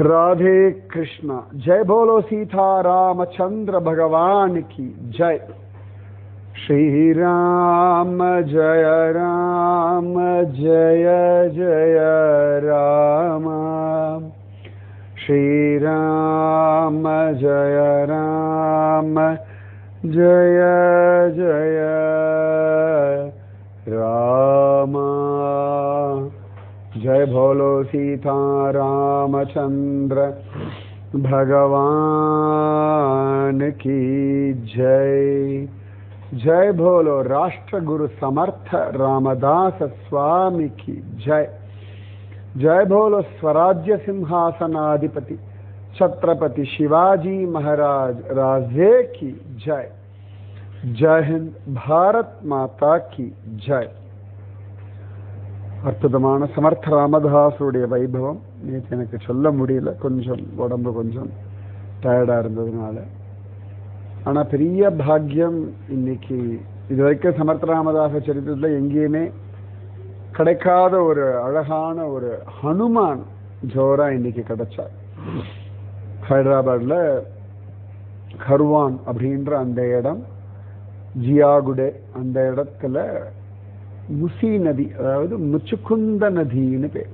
राधे कृष्णा। जय बोलो सीता रामचंद्र भगवान की जय। श्री राम जय राम जय जय राम। श्री राम जय राम जय जय राम। जय भोलो सीता रामचंद्र भगवान की जय। जय भोलो राष्ट्र गुरु समर्थ रामदास स्वामी की जय। जय भोलो स्वराज्य सिंहासनाधिपति, छत्रपति शिवाजी महाराज राजे की जय। जय हिंद, भारत माता की जय। அற்புதமான சமர்த்த ராமதாசருடைய வைபவம். நேற்று எனக்கு சொல்ல முடியல. கொஞ்சம் உடம்பு கொஞ்சம் டயர்டாக இருந்ததுனால. ஆனால் பெரிய பாக்கியம் இன்னைக்கு இது வரைக்கும் சமர்த்த ராமதாச சரித்திரத்தில் எங்கேயுமே கிடைக்காத ஒரு அழகான ஒரு ஹனுமான் ஜோரா இன்னைக்கு கிடைச்சார் ஹைதராபாத்தில் கர்வான் அப்படின்ற அந்த இடம் ஜியாகுடே அந்த இடத்துல முசி நதி அதாவது முச்சுக்குந்த நதின்னு பேர்.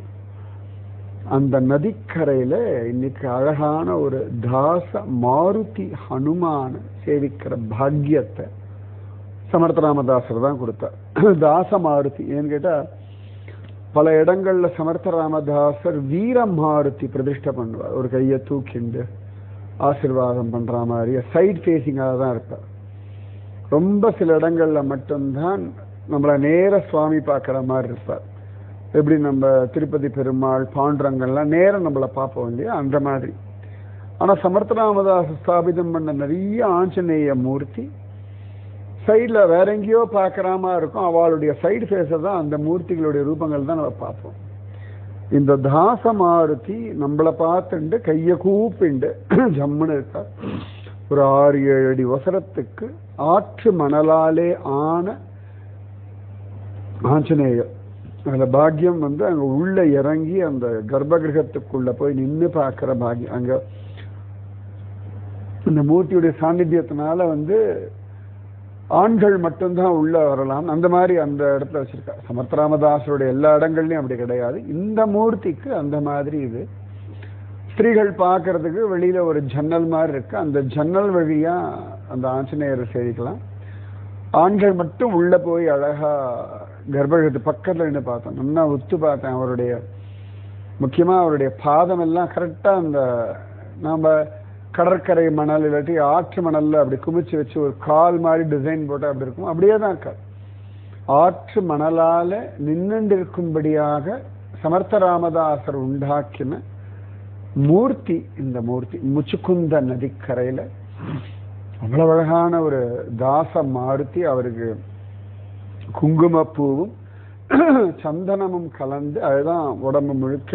அந்த நதிக்கரையில இன்னைக்கு அழகான ஒரு தாச மாருதி ஹனுமான சேவிக்கிற பாக்கியத்தை சமர்த்த ராமதாசர் தான் கொடுத்தார். தாச மாருதி ஏன்னு கேட்டா பல இடங்கள்ல சமர்த்த ராமதாசர் வீர மாருதி பிரதிஷ்டை பண்ணுவார். ஒரு கையை தூக்கிண்டு ஆசிர்வாதம் பண்ற மாதிரி சைட் ஃபேஸிங்காக தான் இருப்பார். ரொம்ப சில இடங்கள்ல மட்டும்தான் நம்மளை நேர சுவாமி பார்க்குற மாதிரி இருப்பார். எப்படி நம்ம திருப்பதி பெருமாள் பாண்டுரங்கள்லாம் நேரம் நம்மளை பார்ப்போம் இல்லையா? அந்த மாதிரி. ஆனால் சமர்த்தராமதாஸ் ஸ்தாபிதம் பண்ண நிறைய ஆஞ்சநேய மூர்த்தி சைடில் வேற எங்கேயோ பார்க்குற மாதிரி இருக்கும். அவளுடைய சைடு ஃபேஸை தான் அந்த மூர்த்திகளுடைய ரூபங்கள் தான் நம்ம பார்ப்போம். இந்த தாச மாருதி நம்மளை பார்த்துண்டு கையை கூப்பிண்டு ஜம்முன்னு இருக்கார் ஒரு ஆறு ஏழு அடி வசரத்துக்கு ஆற்று மணலாலே ஆன ஆஞ்சநேயர் அந்த பாக்கியம் வந்து அங்கே உள்ளே இறங்கி அந்த கர்ப்பகிரகத்துக்குள்ளே போய் நின்று பார்க்குற பாக்கியம் அங்கே இந்த மூர்த்தியுடைய சாநித்தியத்தினால வந்து ஆண்கள் மட்டும்தான் உள்ளே வரலாம். அந்த மாதிரி அந்த இடத்துல வச்சுருக்கா. சமர்த்தராமதாசருடைய எல்லா இடங்கள்லையும் அப்படி கிடையாது. இந்த மூர்த்திக்கு அந்த மாதிரி இது. ஸ்திரீகள் பார்க்கறதுக்கு வெளியில் ஒரு ஜன்னல் மாதிரி இருக்குது அந்த ஜன்னல் வழியாக அந்த ஆஞ்சநேயரை சேவிக்கலாம். ஆண்கள் மட்டும் உள்ளே போய் அழகாக கர்ப்பகிரகத்து பக்கத்தில் நின்று பார்த்தேன் நல்லா உத்து பார்த்தேன் அவருடைய முக்கியமாக அவருடைய பாதம் எல்லாம் கரெக்டாக அந்த நாம் கடற்கரை மணல் இல்லாட்டி ஆற்று மணலில் அப்படி குமிச்சு வச்சு ஒரு கால் மாதிரி டிசைன் போட்டால் அப்படி இருக்கும். அப்படியே தான் இருக்காது ஆற்று மணலால் நின்னுண்டு இருக்கும்படியாக சமர்த்த ராமதாசர் உண்டாக்கின மூர்த்தி இந்த மூர்த்தி முச்சுக்குந்த நதிக்கரையில் அவ்வளவு அழகான ஒரு தாச மாருத்தி அவருக்கு குங்குமப்பூவும் சந்தனமும் கலந்து அதுதான் உடம்பு முழுக்க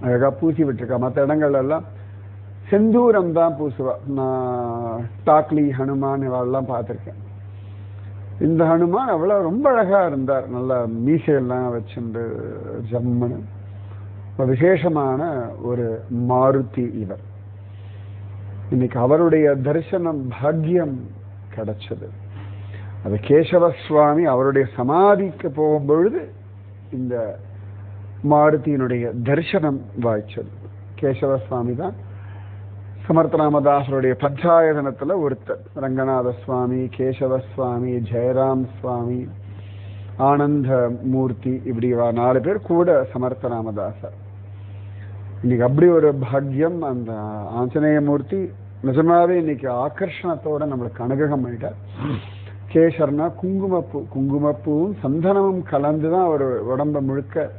அழகா பூசி விட்டுருக்கா. மற்ற இடங்கள் எல்லாம் செந்தூரம் தான் பூசுவா. நான் டாக்லி ஹனுமான் இவெல்லாம் பார்த்துருக்கேன். இந்த ஹனுமான் அவ்வளோ ரொம்ப அழகா இருந்தார். நல்லா மீசையெல்லாம் வச்சுண்டு ஜம்முன்னு. விசேஷமான ஒரு மாருதி இவர். இன்னைக்கு அவருடைய தரிசனம் பாக்கியம் கிடைச்சது. அது கேசவ சுவாமி அவருடைய சமாதிக்கு போகும்பொழுது இந்த மாருதியினுடைய தரிசனம் வாய்ச்சது. கேசவ சுவாமி தான் சமர்த்தராமதாசருடைய பஞ்சாயதனத்தில் ஒருத்தர். ரங்கநாத சுவாமி கேசவ சுவாமி ஜெயராம் சுவாமி ஆனந்த மூர்த்தி இப்படி நாலு பேர் கூட சமர்த்தராமதாசர் இன்னைக்கு அப்படி ஒரு பாக்யம் அந்த ஆஞ்சநேய மூர்த்தி நிஜமாவே இன்னைக்கு ஆக்கர்ஷணத்தோட நம்மளுக்கு அனுகிரகம் பண்ணிட்டார். சேஷர்னா குங்குமப்பூ. குங்குமப்பூவும் சந்தனமும் கலந்து தான் அவர் உடம்ப முழுக்க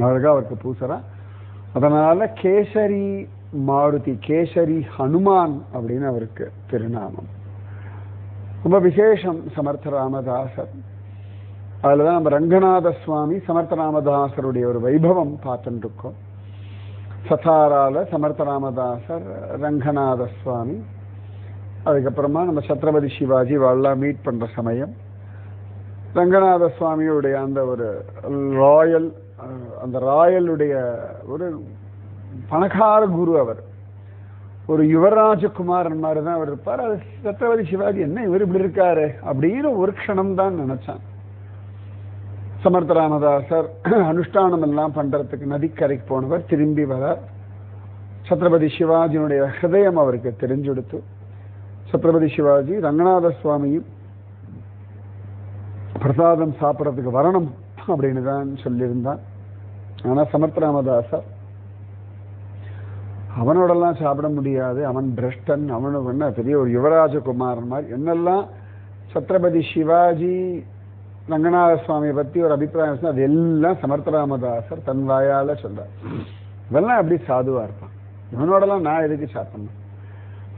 அழகாக அவருக்கு பூசுறா. அதனால கேசரி மாருதி கேசரி ஹனுமான் அப்படின்னு அவருக்கு திருநாமம். ரொம்ப விசேஷம் சமர்த்த ராமதாசர் அதில் தான் நம்ம ரங்கநாத சுவாமி சமர்த்த ராமதாசருடைய ஒரு வைபவம் பார்த்துட்டு இருக்கோம் சதாரால சமர்த்த ராமதாசர் ரங்கநாத சுவாமி அதுக்கப்புறமா நம்ம சத்ரபதி சிவாஜி வாழலாம் மீட் பண்ணுற சமயம். ரங்கநாத சுவாமியுடைய அந்த ஒரு ராயல் அந்த ராயலுடைய ஒரு பணக்கார குரு அவர். ஒரு யுவராஜகுமாரன் மாதிரி தான் அவர் இருப்பார். அது சத்ரபதி சிவாஜி என்ன இவர் இப்படி இருக்காரு? அப்படின்னு ஒரு க்ஷணம் தான் நினைச்சான். சமர்த்த ராமதாசர் அனுஷ்டானம் எல்லாம் பண்றதுக்கு நதிக்கரைக்கு போனவர் திரும்பி வரார். சத்ரபதி சிவாஜியினுடைய ஹிருதயம் அவருக்கு தெரிஞ்செடுத்து. சத்ரபதி சிவாஜி ரங்கநாத சுவாமியும் பிரசாதம் சாப்பிட்றதுக்கு வரணும் அப்படின்னு தான் சொல்லியிருந்தான். ஆனா சமர்த்த ராமதாசர் அவனோடெல்லாம் சாப்பிட முடியாது. அவன் பிரஷ்டன் அவனுக்கு என்ன பெரிய ஒரு யுவராஜகுமாரன் மாதிரி. என்னெல்லாம் சத்ரபதி சிவாஜி ரங்கநாத சுவாமியை பத்தி ஒரு அபிப்பிராயம் அது எல்லாம் சமர்த்த ராமதாசர் தன் வாயால சொல்கிறார் இவெல்லாம் எப்படி சாதுவா இருப்பான். இவனோடலாம் நான் எதுக்கு சாப்பிடணும்?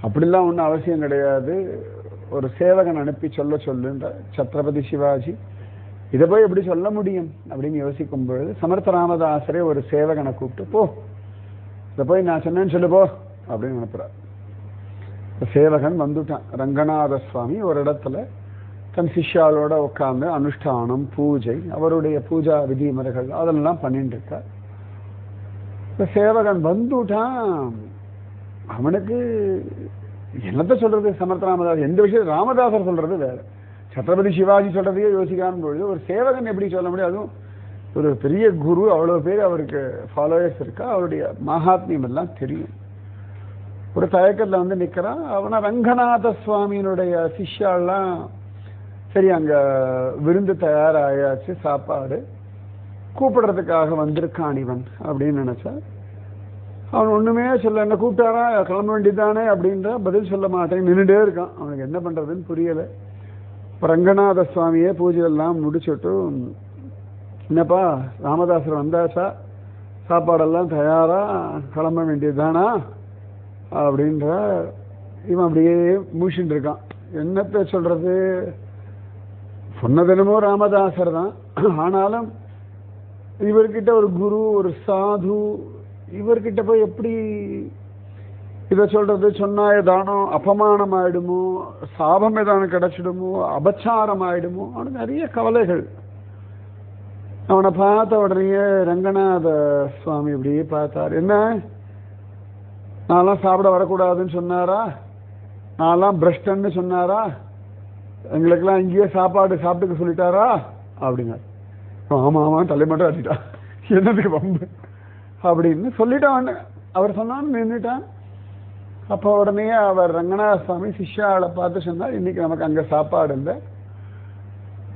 அப்படிலாம் ஒன்றும் அவசியம் கிடையாது. ஒரு சேவகன் அனுப்பி சொல்ல சொல்லுன்ற சத்ரபதி சிவாஜி. இதை போய் எப்படி சொல்ல முடியும் அப்படின்னு யோசிக்கும் பொழுது சமர்த்த ராமதாசரே ஒரு சேவகனை கூப்பிட்டு போ இதை போய் நான் சொன்னேன்னு சொல்லு போ அப்படின்னு அனுப்புறார். சேவகன் வந்துட்டான். ரங்கநாத சுவாமி ஒரு இடத்துல தன் சிஷ்யாலோட உட்கார்ந்து அனுஷ்டானம் பூஜை அவருடைய பூஜா விதிமுறைகள் அதெல்லாம் பண்ணிட்டு இருக்கார். சேவகன் வந்துட்டான். அவனுக்கு என்னத்த சொல்றது சமர்த்த ராமதாஸ்? எந்த விஷயம்? ராமதாசர் சொல்றது வேற. சத்ரபதி சிவாஜி சொல்றதையே யோசிக்கிறான் பொழுது ஒரு சேவகன் எப்படி சொல்ல முடியும்? அதுவும் ஒரு பெரிய குரு அவ்வளோ பேர் அவருக்கு ஃபாலோயர்ஸ் இருக்கா? அவருடைய மகாத்மியம் எல்லாம் தெரியும். ஒரு தயக்கத்தில் வந்து நிற்கிறான் அவனை ரங்கநாத சுவாமியினுடைய சிஷ்யாலாம் சரி அங்கே விருந்து தயாராயாச்சு சாப்பாடு. கூப்பிடுறதுக்காக வந்திருக்கான் இவன் அப்படின்னு நினச்சா அவன் ஒன்றுமே சொல்ல என்ன கூப்பிட்டாரா கிளம்ப வேண்டியதானே அப்படின்ற பதில் சொல்ல மாட்டேன் நின்றுட்டே இருக்கான். அவனுக்கு என்ன பண்ணுறதுன்னு புரியலை. ரங்கநாத சுவாமியே பூஜையெல்லாம் முடிச்சுட்டு என்னப்பா ராமதாசர் வந்தாச்சா? சாப்பாடெல்லாம் தயாராக கிளம்ப வேண்டியதுதானா? அப்படின்ற இவன் அப்படியே மூஷின்னு இருக்கான். என்னத்தை சொல்கிறது சொன்னதெனமோ ராமதாசர் தான். ஆனாலும் இவர்கிட்ட ஒரு குரு ஒரு சாது இவர்கிட்ட போய் எப்படி இதை சொல்றது? சொன்னா ஏதானோ அபமானம் ஆயிடுமோ சாபம் ஏதானு கிடைச்சிடுமோ அபச்சாரம் ஆயிடுமோ அவனுக்கு நிறைய கவலைகள். அவனை பார்த்த உடனே ரங்கநாத சுவாமி இப்படியே பார்த்தார். என்ன? நான்லாம் சாப்பிட வரக்கூடாதுன்னு சொன்னாரா? நான்லாம் பிரஷ்டன்னு சொன்னாரா? எங்களுக்கெல்லாம் இங்கேயே சாப்பாடு சாப்பிட்டுக்க சொல்லிட்டாரா? அப்படின்னாரு. ஆமாம் ஆமாம் தலைமட்டம் ஆட்டிட்டான் என்னதுக்கு வம்பு? அப்படின்னு சொல்லிட்டான். அவர் சொன்னான்னு நின்றுட்டான் அப்போ உடனே அவர் ரங்கநாத சுவாமி சிஷ்யாவை பார்த்து சொன்னார் இன்னைக்கு நமக்கு அங்கே சாப்பாடு இல்லை.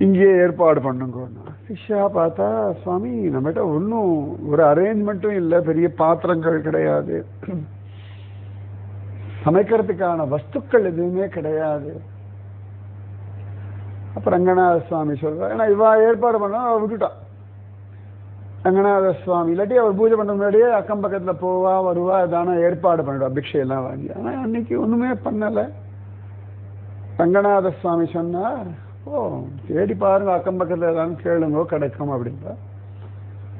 இங்கேயே ஏற்பாடு பண்ணுங்கன்னா. சிஷ்யா பார்த்தா சுவாமி நம்மகிட்ட ஒன்றும் ஒரு அரேஞ்ச்மெண்ட்டும் இல்லை. பெரிய பாத்திரங்கள் கிடையாது. சமைக்கிறதுக்கான வஸ்துக்கள் எதுவுமே கிடையாது. அப்போ ரங்கநாத சுவாமி சொல்கிறார் ஏன்னா இவா ஏற்பாடு பண்ணா விட்டுட்டான் ரங்கநாத சுவாமி இல்லாட்டி அவர் பூஜை பண்ண முன்னாடியே அக்கம் பக்கத்தில் போவா வருவா தானே ஏற்பாடு பண்ணிடுவா பிக்ஷை எல்லாம் வாங்கி. ஆனால் அன்னைக்கு ஒன்றுமே பண்ணலை. ரங்கநாத சுவாமி சொன்னார் ஓ தேடி பாருங்க அக்கம் பக்கத்தில் ஏதாவது கேளுங்கோ கிடைக்கும் அப்படின்றா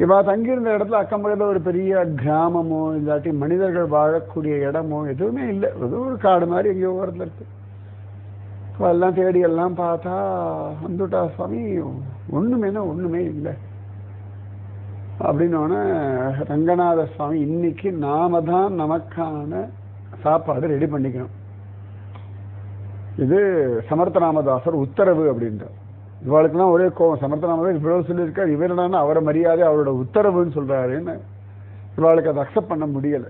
இவா தங்கியிருந்த இடத்துல அக்கம் பக்கத்தில் ஒரு பெரிய கிராமமோ இல்லாட்டி மனிதர்கள் வாழக்கூடிய இடமோ எதுவுமே இல்லை. ஏதோ ஒரு காடு மாதிரி எங்கேயோ ஓரத்தில் இருக்கு. எல்லாம் தேடி எல்லாம் பார்த்தா வந்துட்டா சுவாமி. ஒன்றுமேனா ஒன்றுமே இல்லை. அப்படின்னோடனே ரங்கநாத சுவாமி இன்னைக்கு நாம தான் நமக்கான சாப்பாடு ரெடி பண்ணிக்கணும். இது சமர்த்த ராமதாசர் உத்தரவு அப்படின்றார். இவாளுக்கெல்லாம் ஒரே கோவம் சமர்த்த ராமதாஸ் இவ்வளவு சொல்லியிருக்கார் இவர் என்னன்னா அவரை மரியாதை அவரோட உத்தரவுன்னு சொல்றாருன்னு இவாளுக்கு அதை அக்செப்ட் பண்ண முடியல.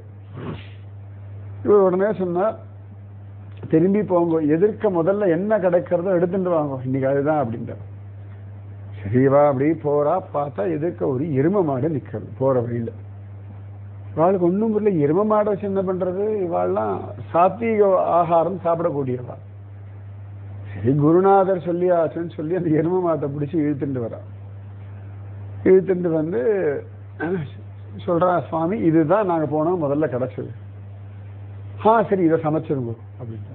இவர் உடனே சொன்னார் திரும்பி போங்க எதிர்க்க முதல்ல என்ன கிடைக்கிறதோ எடுத்துட்டு வாங்க இன்னைக்கு அதுதான் அப்படின்றார். ஜீவா அப்படி போறா பார்த்தா எதிர்க்க ஒரு எரும மாடு நிற்கிறது போற வழியில. இவாளுக்கு ஒன்றும் புரியல எரும மாடை வச்சு என்ன பண்றது? இவாள்லாம் சாத்வீக ஆகாரம் சாப்பிடக்கூடியவா. சரி குருநாதர் சொல்லியாச்சுன்னு சொல்லி அந்த எரும மாட்டை பிடிச்சி இழுத்துட்டு வரா. இழுத்துட்டு வந்து சொல்றா சுவாமி இதுதான் நாங்கள் போனோம் முதல்ல கிடைச்சது. ஆ சரி இதை சமைச்சிருங்க அப்படின்ட்டு.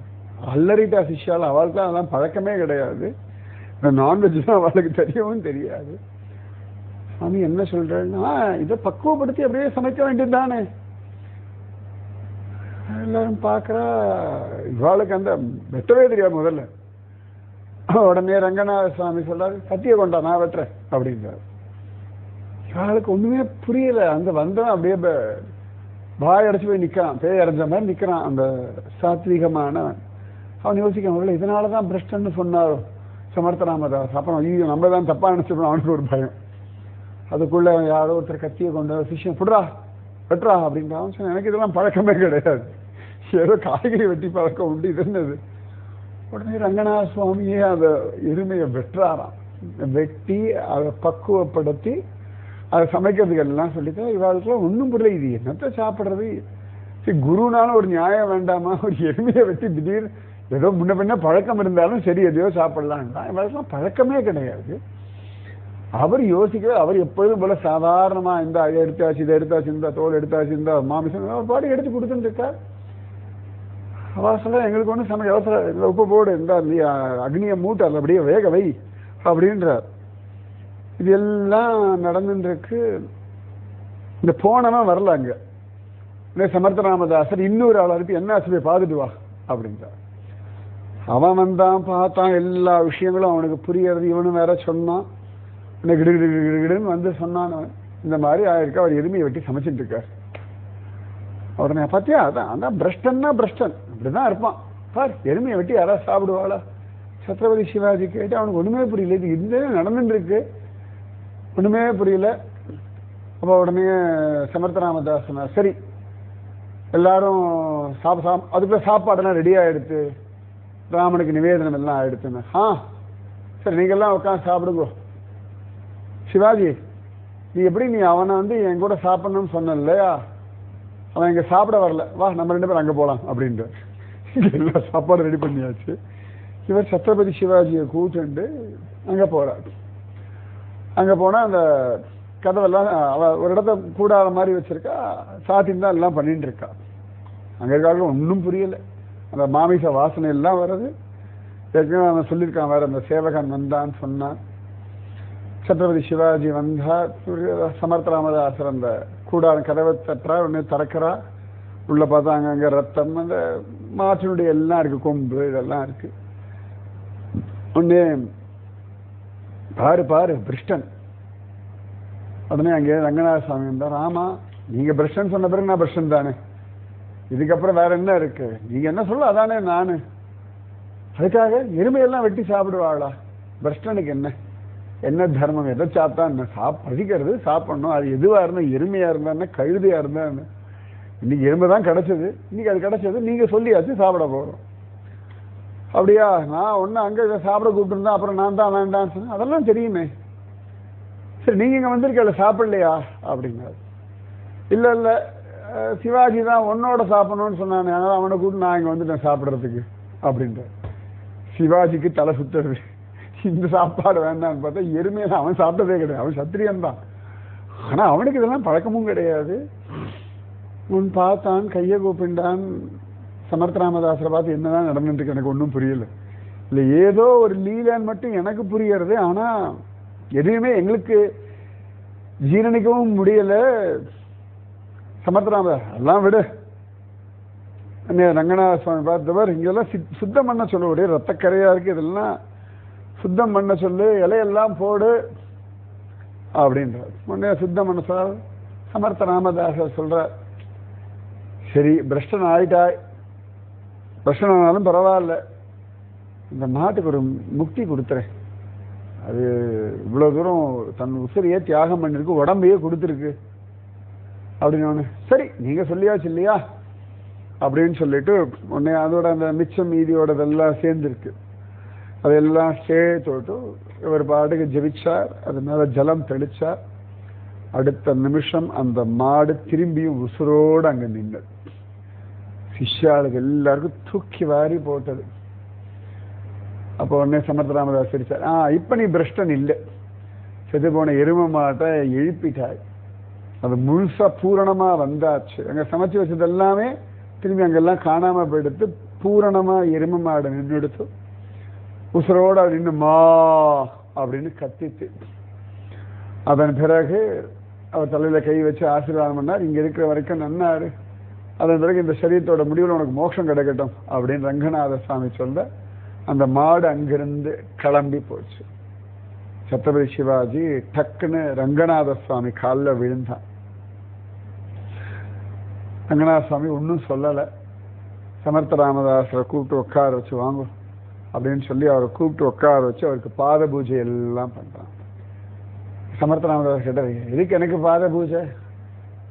அல்லறிட்டா சிஷ்யால் அவளுக்கு அதெல்லாம் பழக்கமே கிடையாது. நான்வெஜ் தான் அவளுக்கு தெரியவும் தெரியாது. சாமி என்ன சொல்றேன்னா இதை பக்குவப்படுத்தி அப்படியே சமைக்க வேண்டியது தானே. எல்லாரும் பார்க்குறா இவாளுக்கு அந்த வெட்டவே தெரியாது முதல்ல. உடனே ரங்கநாத சுவாமி சொல்றாரு கத்திய கொண்டா நான் வெட்டுறேன் அப்படின்றார். இவாளுக்கு ஒண்ணுமே புரியல. அந்த வந்தவன் அப்படியே வாய் அடைச்சு போய் நிற்கிறான் பேய் அடைஞ்ச மாதிரி நிற்கிறான் அந்த சாத்விகமானவன். அவன் யோசிக்க அவர்கள் இதனால தான் பிரஷ்டன்னு சொன்னாரோ? சமர்த்தராமதாஸ் அப்புறம் ஐயோ நம்ம தான் தப்பாக நினைச்சிருக்கோம் அவனுக்கு ஒரு பயம். அதுக்குள்ளே யாரோ ஒருத்தர் கத்தியை கொண்டு சிஷ்யம் சிஷ்யன் புடுறா வெட்டுறா அப்படின்ற அவன் சொன்னான், எனக்கு இதெல்லாம் பழக்கமே கிடையாது. ஏதோ காய்கறி வெட்டி பழக்கம் உண்டு இது என்னது? உடனே ரங்கநாத சுவாமியே அந்த எருமையை வெட்டுறாராம். வெட்டி அதை பக்குவப்படுத்தி அதை சமைக்கிறதுக்கு எல்லாம் சொல்லித்தான் இவாளுக்குலாம் ஒன்றும் புரியல. இது என்னத்தை சாப்பிட்றது? சரி குருனாலும் ஒரு நியாயம் வேண்டாமா? ஒரு எருமையை வெட்டி திடீர் ஏதோ முன்ன பின்ன பழக்கம் இருந்தாலும் சரி எதையோ சாப்பிடலான்டா இவளுக்குலாம் பழக்கமே கிடையாது. அவர் யோசிக்கிற அவர் எப்பொழுதும் போல சாதாரணமா இந்த அதை எடுத்தாச்சு இதை எடுத்தாச்சு இந்த தோல் எடுத்தாச்சு இந்த மாமிசம் அவர் பாடி எடுத்து கொடுத்துட்டு இருக்கார். அவசரம் எங்களுக்கு ஒன்றும் சமைக்க அவசரம் இந்த உப்பு போடு இந்த அக்னியை மூட்டு அதில் அப்படியே வேக வை அப்படின்றார். இது எல்லாம் நடந்துருக்கு இந்த போனவன் வரல அங்க. இந்த சமர்த்த ராமதாசர் இன்னொரு ஆள் இருக்கு என்ன ஆச்சு போய் பார்த்துட்டு வா அப்படின்றார். அவன் வந்தான் பார்த்தான் எல்லா விஷயங்களும். அவனுக்கு புரியறது இவனும் வேற சொன்னான். உடனே கிடு கிடு கிடு கிடுன்னு வந்து சொன்னான் அவன். இந்த மாதிரி ஆயிருக்கு? அவர் எருமையை வெட்டி சமைச்சிட்டு இருக்கார். உடனே பார்த்தியா? அதான் அதான் பிரஷ்டன்னா பிரஷ்டன். இப்படிதான் இருப்பான். பார் எருமையை வெட்டி யாராவது சாப்பிடுவாளா? சத்ரபதி சிவாஜி கேட்டு அவனுக்கு ஒன்றுமே புரியல. இது இந்த நடந்துட்டு இருக்கு. புரியல. அப்போ உடனே சமர்த்த ராமதாஸ் சரி எல்லாரும் சாப் சாப் அதுக்குள்ள சாப்பாடெல்லாம் ரெடி ஆயிடுத்து. ராமனுக்கு நிவேதனம் எல்லாம் ஆயிடுத்துன்னு ஆ சரி நீங்கள்லாம் உட்காந்து சாப்பிடுங்க. சிவாஜி நீ எப்படி நீ அவனை வந்து என் கூட சாப்பிடணும்னு சொன்ன இல்லையா? அவன் இங்கே சாப்பிட வரல. வா நம்ம ரெண்டு பேரும் அங்கே போகலாம் அப்படின்ட்டு. எல்லா சாப்பாடு ரெடி பண்ணியாச்சு. இவர் சத்ரபதி சிவாஜியை கூட்டுண்டு அங்கே போகிறார் அங்கே போனால் அந்த கதவெல்லாம் அவ ஒரு இடத்த கூடாத மாதிரி வச்சிருக்கா. சாத்தின்னு தான் எல்லாம் பண்ணிட்டு இருக்கா. அங்கே இருக்காங்க ஒன்றும் புரியலை. அந்த மாமிச வாசனை எல்லாம் வருது ஏற்கனவே அவன் சொல்லியிருக்கான் வேறு அந்த சேவகன் வந்தான்னு சொன்னான். சத்ரபதி சிவாஜி வந்தா சமர்த்த ராமதாசர் அந்த கூடாரம் கதவை தட்டுறா உடனே திறக்கிறா. உள்ளே பார்த்தா அங்கங்க ரத்தம் அந்த மாற்றினுடைய எல்லாம் இருக்கு கொம்பு இதெல்லாம் இருக்கு. உடனே பாரு பாரு பிரிஷ்டன் உடனே அங்கே ரங்கநாத சுவாமி இருந்தார் ஆமாம் நீங்க பிரஷ்டன் சொன்ன பிறகு நான் பிரஷ்டன் தானே. இதுக்கப்புறம் வேற என்ன இருக்கு? நீங்க என்ன சொல்ல அதானே நானு. அதுக்காக எருமையெல்லாம் வெட்டி சாப்பிடுவாளா? பிரஷ்டனுக்கு என்ன? என்ன தர்மம்? எதை சாப்பிட்டா என்ன? சாப் பசிக்கிறது சாப்பிடணும். அது எதுவாக இருந்தா எருமையாக இருந்தா கழுதியாக இருந்தான்னு இருந்தா இன்னைக்கு எருமை தான் கிடச்சது. இன்னைக்கு அது கிடச்சது. நீங்கள் சொல்லியாச்சு சாப்பிட போகிறோம் அப்படியா? நான் ஒன்று அங்கே இதை சாப்பிட கூப்பிட்டுருந்தா அப்புறம் நான் தான் வேண்டான்னு சொன்னேன். அதெல்லாம் தெரியுமே. சரி நீங்கள் இங்கே வந்திருக்கல சாப்பிடலையா? அப்படிங்கிறார். இல்லை இல்லை. சிவாஜி தான் உன்னோட சாப்பிடணும்னு சொன்னானே அதனால் அவனை கூட நான் இங்கே வந்துட்டேன் சாப்பிடுறதுக்கு அப்படின்ற சிவாஜிக்கு தலை சுத்துறது இந்த சாப்பாடு வேண்டாம்னு பார்த்தா எருமையில அவன் சாப்பிட்டதே கிடையாது. அவன் சத்திரியன் தான். ஆனா அவனுக்கு இதெல்லாம் பழக்கமும் கிடையாது. உன் பார்த்தான் கையை கூப்பிண்டான் சமர்த்த ராமதாசரை பார்த்து என்னதான் நடந்துட்டு இருக்கு எனக்கு ஒன்றும் புரியல. இல்லை ஏதோ ஒரு லீலான்னு மட்டும் எனக்கு புரியறது ஆனா எதுவுமே எங்களுக்கு ஜீரணிக்கவும் முடியலை. சமர்த்த எல்லாம் விடு. அண்ணே ரங்கநாத சுவாமி பார்த்தவர் இங்கெல்லாம் சித்- சுத்தம் பண்ண சொல்லக்கூடிய ரத்தக்கரையாக ரத்தக்கரையா இருக்கு இதெல்லாம் சுத்தம் பண்ண சொல்லு இலையெல்லாம் போடு அப்படின்றார். உடனே சுத்தம் பண்ண சொல்ல சமர்த்த ராமதாசர் சொல்றார். சரி பிரஷ்டன் ஆயிட்டாய். பிரஷ்டன் ஆனாலும் பரவாயில்ல. இந்த நாட்டுக்கு ஒரு முக்தி கொடுத்துறேன். அது இவ்வளோ தூரம் தன் உசிரியே தியாகம் பண்ணிருக்கு உடம்பையே கொடுத்துருக்கு. அப்படின்னு ஒன்று சரி நீங்கள் சொல்லியாச்சு இல்லையா? அப்படின்னு சொல்லிட்டு உடனே அதோட அந்த மிச்சம் மீதியோட இதெல்லாம் சேர்ந்துருக்கு. அதெல்லாம் சேர்த்து இவர் பாட்டுக்கு ஜெபிச்சார். அது மேலே ஜலம் தெளிச்சார். அடுத்த நிமிஷம் அந்த மாடு திரும்பியும் உசுரோடு அங்கே நின்னது சிஷ்யாளுக்கு எல்லாருக்கும் தூக்கி வாரி போட்டது. அப்போ உடனே சமர்த்தராமதாஸ் சிரிச்சார் ஆ இப்போ நீ பிரஷ்டன் இல்லை. செத்து போன எரும மாட்டை எழுப்பிட்டாய். அது முழுசா பூரணமா வந்தாச்சு. அங்க சமைச்சு வச்சது எல்லாமே திரும்பி அங்கெல்லாம் காணாம போயிடுத்து பூரணமா எரும மாடு நின்று எடுத்து உசுரோட அது நின்று மா அப்படின்னு கத்தித்து அதன் பிறகு அவர் தலையில கை வச்சு ஆசீர்வாதம் பண்ணார். இங்க இருக்கிற வரைக்கும் நன்னாரு. அதன் பிறகு இந்த சரீரத்தோட முடிவில் உனக்கு மோட்சம் கிடைக்கட்டும் அப்படின்னு ரங்கநாத சுவாமி சொல்ல அந்த மாடு அங்கிருந்து கிளம்பி போச்சு. சத்ரபதி சிவாஜி டக்குன்னு ரங்கநாத சுவாமி காலில் விழுந்தான். ரங்கநாத சுவாமி ஒன்றும் சொல்லலை. சமர்த்த ராமதாசரை கூப்பிட்டு உட்கார வச்சு வாங்க அப்படின்னு சொல்லி அவரை கூப்பிட்டு உட்கார வச்சு அவருக்கு பாத பூஜை எல்லாம் பண்ணுறான் சமர்த்த ராமதாஸ் கேட்டார் எதுக்கு எனக்கு பாத பூஜை?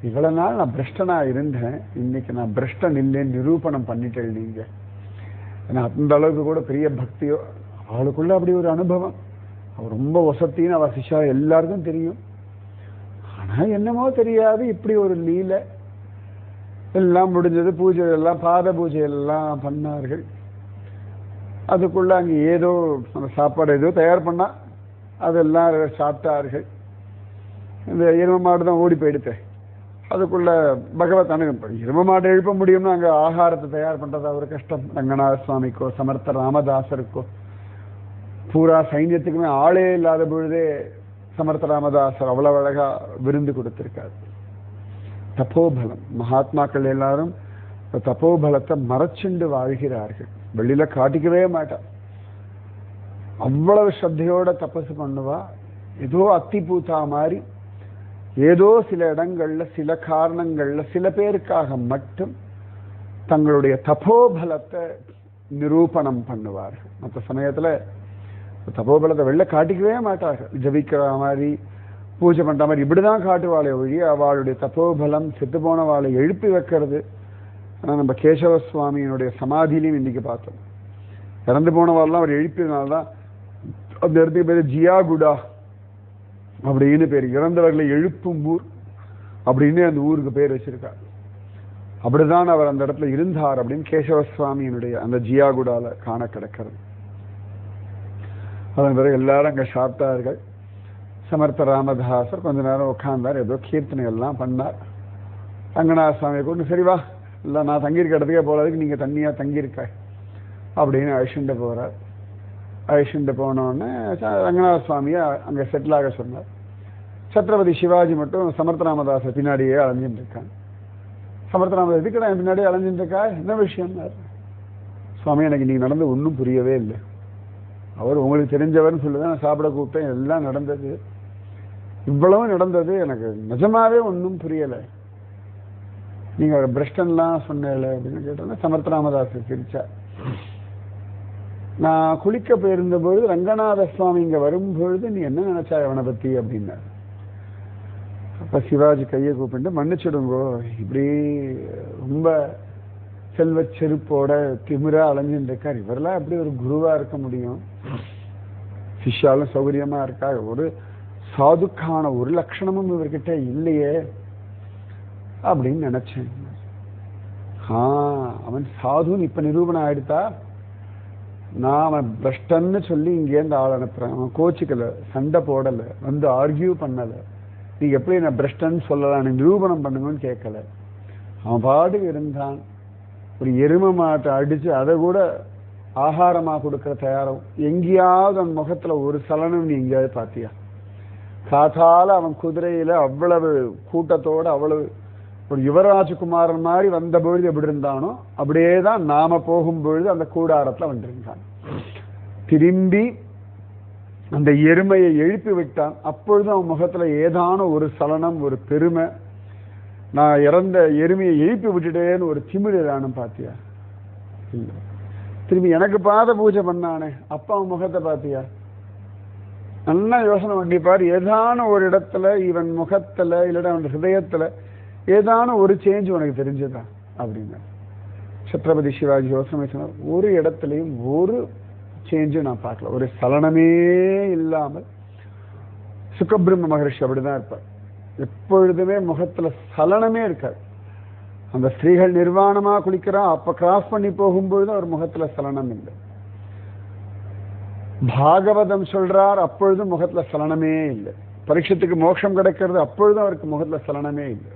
இவ்வளோ நாள் நான் பிரஷ்டனா இருந்தேன். இன்னைக்கு நான் பிரஷ்டன் இல்லைன்னு நிரூபணம் பண்ணிட்டேன் நீங்கள் ஏன்னா அந்த அளவுக்கு கூட பெரிய பக்தியோ அவளுக்குள்ள அப்படி ஒரு அனுபவம். அவள் ரொம்ப வசத்தின்னு அவள் சிஷா எல்லாருக்கும் தெரியும். ஆனால் என்னமோ தெரியாது இப்படி ஒரு லீலை. எல்லாம் முடிஞ்சது பூஜை எல்லாம் பாத பூஜை எல்லாம் பண்ணார்கள். அதுக்குள்ள அங்கே ஏதோ அந்த சாப்பாடு ஏதோ தயார் பண்ணா அதெல்லாம் சாப்பிட்டார்கள். இந்த எரும மாடு தான் ஓடி போயிடுத்து அதுக்குள்ள பகவத் அணுகும் எரும மாடு எழுப்ப முடியும்னா அங்கே ஆகாரத்தை தயார் பண்ணுறது ஒரு கஷ்டம். ரங்கநாத சுவாமிக்கோ சமர்த்த ராமதாசருக்கோ பூரா சைன்யத்துக்குமே ஆளே இல்லாத பொழுதே சமர்த்த ராமதாசர் அவ்வளவு அழகாக விருந்து கொடுத்துருக்காரு. தப்போபலம். மகாத்மாக்கள் எல்லாரும் தபோபலத்தை தப்போபலத்தை மறைச்சுண்டு வாழ்கிறார்கள். வெளியில காட்டிக்கவே மாட்டார் அவ்வளவு ஸ்ரத்தையோட தபசு பண்ணுவா. ஏதோ அத்தி பூத்தா மாதிரி ஏதோ சில இடங்கள்ல சில காரணங்கள்ல சில பேருக்காக மட்டும் தங்களுடைய தபோபலத்தை நிரூபணம் பண்ணுவார்கள். மற்ற சமயத்துல தபோபலத்தை வெளில காட்டிக்கவே மாட்டார்கள். ஜபிக்கிற மாதிரி பூஜை பண்ற மாதிரி இப்படிதான் காட்டுவாளே ஒழிய அவளுடைய தபோபலம் செத்து போனவாளை எழுப்பி வைக்கிறது. நம்ம கேசவ சுவாமியினுடைய சமாதியிலையும் இன்னைக்கு பார்த்தோம். இறந்து போனவாள்லாம் அவர் எழுப்பியதுனால்தான் அந்த இடத்துக்கு பேர் ஜியாகுடா அப்படின்னு பேர். இறந்தவர்களை எழுப்பும் ஊர் அப்படின்னு அந்த ஊருக்கு பேர் வச்சிருக்கார். அப்படிதான் அவர் அந்த இடத்துல இருந்தார் அப்படின்னு கேசவ சுவாமியினுடைய அந்த ஜியாகுடால காண கிடக்கிறது. அதன் பிறகு எல்லாரும் அங்கே சாப்பிட்டார்கள். சமர்த்த ராமதாசர் கொஞ்ச நேரம் உட்கார்ந்தார். ஏதோ கீர்த்தனை எல்லாம் பண்ணார். ரங்கநாத சுவாமியை கொண்டு சரி வா இல்லை நான் தங்கியிருக்க இடத்துக்கே போகிறதுக்கு நீங்கள் தண்ணியாக தங்கியிருக்க அப்படின்னு அழிச்சுட்டு போகிறார் அழிச்சுட்டு போனோடனே ரங்கநாத சுவாமியை அங்கே செட்டில் ஆக சொன்னார். சத்ரபதி சிவாஜி மட்டும் சமர்த்த ராமதாசர் பின்னாடியே அலைஞ்சிட்டு இருக்காங்க. சமர்த்த ராமதாஸ் எதுக்கு நான் பின்னாடியே அலைஞ்சிட்டு இருக்கா? என்ன விஷயம்னார் சுவாமி எனக்கு நீங்கள் நடந்து ஒன்றும் புரியவே இல்லை. அவர் உங்களுக்கு தெரிஞ்சவர்னு சொல்லி தான் நான் சாப்பிட கூப்பிட்டேன். எல்லாம் நடந்தது. இவ்வளவு நடந்தது எனக்கு நிஜமாவே ஒன்றும் புரியலை. நீங்க பிரஷ்டன்லாம் சொன்னேல அப்படின்னு கேட்டோன்னா சமர்த்த ராமதாஸ் சிரிச்சா. நான் குளிக்க போயிருந்த பொழுது ரங்கநாத சுவாமி இங்க வரும்பொழுது நீ என்ன நினைச்சா அவனை பத்தி அப்படின்னாரு. அப்ப சிவாஜி கையை கூப்பிட்டு மன்னிச்சிடுங்கோ இப்படி ரொம்ப செல்வ செருப்போட திமிரா அலைஞ்சுட்டு இருக்கார் இவரெல்லாம் எப்படி ஒரு குருவா இருக்க முடியும்? சிஷ்யாலும் சௌகரியமா இருக்கா? ஒரு சாதுக்கான ஒரு லட்சணமும் இவர்கிட்ட இல்லையே அப்படின்னு நினைச்சேன். ஆ அவன் சாதுன்னு இப்ப நிரூபணம் ஆயிடுத்தா? நான் அவன் பிரஷ்டன்னு சொல்லி இங்கேருந்து ஆள் அனுப்புறேன். அவன் கோச்சிக்கல சண்டை போடல வந்து ஆர்கியூ பண்ணல. நீ எப்படி என்ன பிரஷ்டன்னு சொல்லலாம் நீ நிரூபணம் பண்ணுங்கன்னு கேட்கல. அவன் பாடு இருந்தான். ஒரு எரும மாட்டை அடிச்சு அதை கூட ஆகாரமாக கொடுக்கற தயாரம். எங்கேயாவது அவன் முகத்துல ஒரு சலனம் நீ எங்கேயாவது பார்த்தியா? காத்தால அவன் குதிரையில அவ்வளவு கூட்டத்தோடு அவ்வளவு ஒரு யுவராஜகுமாரன் மாதிரி வந்த பொழுது எப்படி இருந்தானோ அப்படியே தான் நாம போகும் பொழுது அந்த கூடாரத்தில் வந்திருந்தான் திரும்பி அந்த எருமையை எழுப்பி விட்டான். அப்பொழுது அவன் முகத்துல ஏதான ஒரு சலனம் ஒரு பெருமை. நான் இறந்த எருமையை எழுப்பி விட்டுட்டேன்னு ஒரு திமிரானும் பாத்தியா? இல்லை. திரும்பி எனக்கு பாத பூஜை பண்ணானே. அப்பா அவன் முகத்தை பாத்தியா? நல்லா யோசனை பண்ணிப்பார் ஏதான ஒரு இடத்துல இவன் முகத்துல இல்லைன்னா அவன் ஹிருதயத்துல ஏதான ஒரு சேஞ்ச் உனக்கு தெரிஞ்சதா? அப்படின்னா சத்ரபதி சிவாஜி யோசனை சொன்னார். ஒரு இடத்துலையும் ஒரு சேஞ்சும் நான் பார்க்கல. ஒரு சலனமே இல்லாமல் சுக்கபிரம்ம மகர்ஷி அப்படிதான் இருப்பார். எப்பொழுதுமே முகத்துல சலனமே இருக்காது. அந்த ஸ்திரீகள் நிர்வாணமா குளிக்கிறா அப்போ கிராஸ் பண்ணி போகும்பொழுது அவர் முகத்துல சலனம் இல்லை. பாகவதம் சொல்றார் அப்பொழுதும் முகத்துல சலனமே இல்லை. பரீட்சத்துக்கு மோட்சம் கிடைக்கிறது அப்பொழுதும் அவருக்கு முகத்துல சலனமே இல்லை.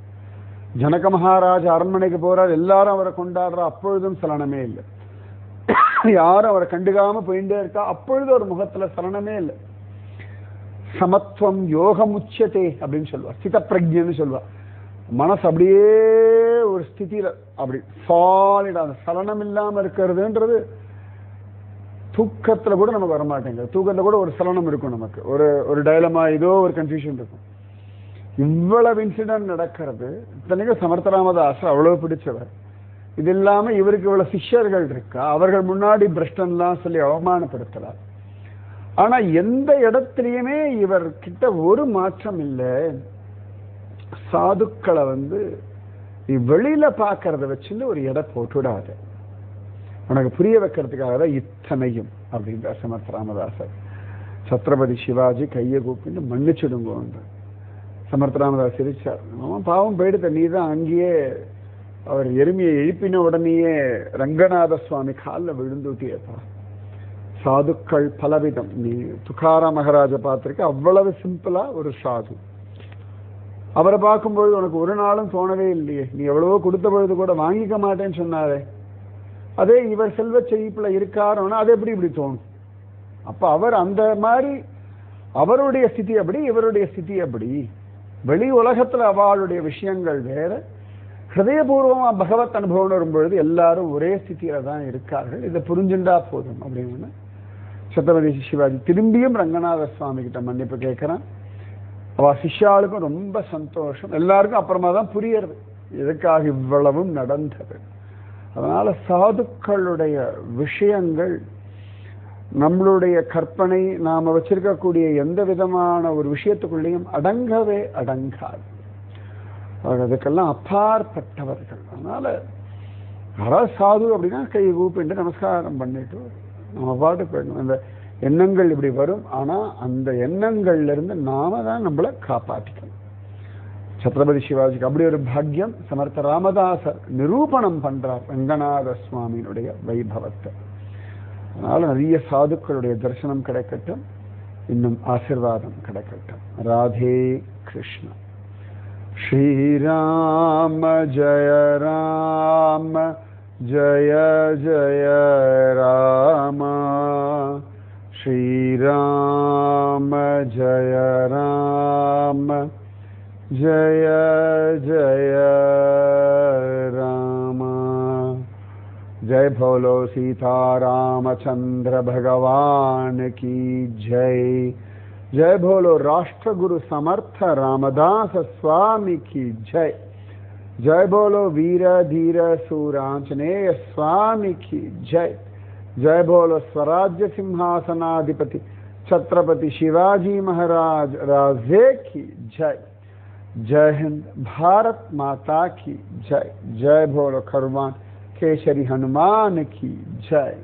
ஜனக மகாராஜ் அரண்மனைக்கு போறார் எல்லாரும் அவரை கொண்டாடுறா அப்பொழுதும் சலனமே இல்லை. யாரும் அவரை கண்டுக்காம போயிட்டே இருக்கா அப்பொழுது ஒரு முகத்துல சலனமே இல்லை. சமத்துவம் யோகம் உச்சதே அப்படின்னு சொல்லுவா ஸ்தித பிரஜன்னு சொல்லுவா மனசு அப்படியே ஒரு ஸ்திதியில அப்படி சாலிடா சலனம் இல்லாம இருக்கிறதுன்றது தூக்கத்தில் கூட நமக்கு வரமாட்டேங்குது. தூக்கத்தில் கூட ஒரு சலனம் இருக்கும் நமக்கு. ஒரு ஒரு டைலமா ஏதோ ஒரு கன்ஃபியூஷன் இருக்கும். இவ்வளவு இன்சிடென்ட் நடக்கிறது இத்தனைக்கும் சமர்த்தராமதாசர் அவ்வளவு பிடிச்சவர். இது இல்லாமல் இவருக்கு இவ்வளவு சிஷ்யர்கள் இருக்கா? அவர்கள் முன்னாடி பிரஷ்டன்லாம் சொல்லி அவமானப்படுத்துறார். ஆனா எந்த இடத்துலையுமே இவர் கிட்ட ஒரு மாற்றம் இல்லை. சாதுக்களை வந்து வெளியில பார்க்கறத வச்சுன்னு ஒரு எடை போட்டுவிடாது உனக்கு புரிய வைக்கிறதுக்காக தான் இத்தனையும் அப்படின்றார் சமர்த்த ராமதாசர். சத்ரபதி சிவாஜி கையை கூப்பிட்டு மன்னிச்சிடுங்க சமர்த்த ராமதாஸ் சிரிச்சார். அவன் பாவம் போயிடுத்த நீ தான் அங்கேயே அவர் எருமையை எழுப்பின உடனேயே ரங்கநாத சுவாமி காலில் விழுந்துட்டியப்பா. சாதுக்கள் பலவிதம். நீ துகாரா மகாராஜ பார்த்துருக்க அவ்வளவு சிம்பிளா ஒரு சாது. அவரை பார்க்கும்பொழுது உனக்கு ஒரு நாளும் தோணவே இல்லையே. நீ எவ்வளவோ கொடுத்த பொழுது கூட வாங்கிக்க மாட்டேன்னு சொன்னாரே. அதே இவர் செல்வ செழிப்பில் இருக்காருன்னா அது எப்படி இப்படி தோணும்? அப்ப அவர் அந்த மாதிரி அவருடைய ஸ்திதி அப்படி இவருடைய ஸ்திதி அப்படி. வெளி உலகத்துல அவளுடைய விஷயங்கள் வேற. ஹிருதயபூர்வமாக பகவத் அனுபவம் வரும்பொழுது எல்லாரும் ஒரே ஸ்திதியில தான் இருக்கார்கள். இதை புரிஞ்சுண்டா போதும் அப்படின்னு சத்ரபதி சிவாஜி திரும்பியும் ரங்கநாத சுவாமி கிட்ட மன்னிப்பு கேட்கிறான். அவ சிஷ்யாளுக்கும் ரொம்ப சந்தோஷம். எல்லாருக்கும் அப்புறமா தான் புரியறது. எதுக்காக இவ்வளவும் நடந்தது? அதனால் சாதுக்களுடைய விஷயங்கள் நம்மளுடைய கற்பனை நாம் வச்சிருக்கக்கூடிய எந்த விதமான ஒரு விஷயத்துக்குள்ளேயும் அடங்கவே அடங்காது. அதுக்கெல்லாம் அப்பாற்பட்டவர்கள். அதனால் யாராவது சாது அப்படின்னா கை கூப்பிட்டு நமஸ்காரம் பண்ணிட்டு நம்ம பாட்டு போயிடணும். அந்த எண்ணங்கள் இப்படி வரும். ஆனால் அந்த எண்ணங்கள்லேருந்து நாம தான் நம்மளை காப்பாற்றிக்கணும் சத்ரபதி சிவாஜிக்கு அப்படி ஒரு பாக்கியம் சமர்த்த ராமதாசர் நிரூபணம் பண்றார் ரங்கநாத சுவாமியினுடைய வைபவத்தை அதனால நிறைய சாதுக்களுடைய தரிசனம் கிடைக்கட்டும் இன்னும் ஆசிர்வாதம் கிடைக்கட்டும் ராதே கிருஷ்ணா श्रीराम जय राम जय जय राम श्रीराम जय राम जय जय राम। जय भोलो सीता रामचंद्र भगवान की जय। जय भोलो राष्ट्र गुरु समर्थ रामदास स्वामी की जय। जय बोलो वीर धीर सूरांजनेय स्वामी की जय। जय बोलो स्वराज्य सिंहासनाधिपति छत्रपति शिवाजी महाराज राजे की जय। जय हिंद। भारत माता की जय। जय भोलो खरुमान। केशरी हनुमान की जय।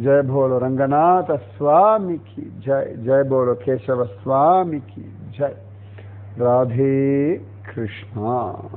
जय भोलो रंगनाथ स्वामी की जय। जय भोलो केशव स्वामी की जय। राधे कृष्णा।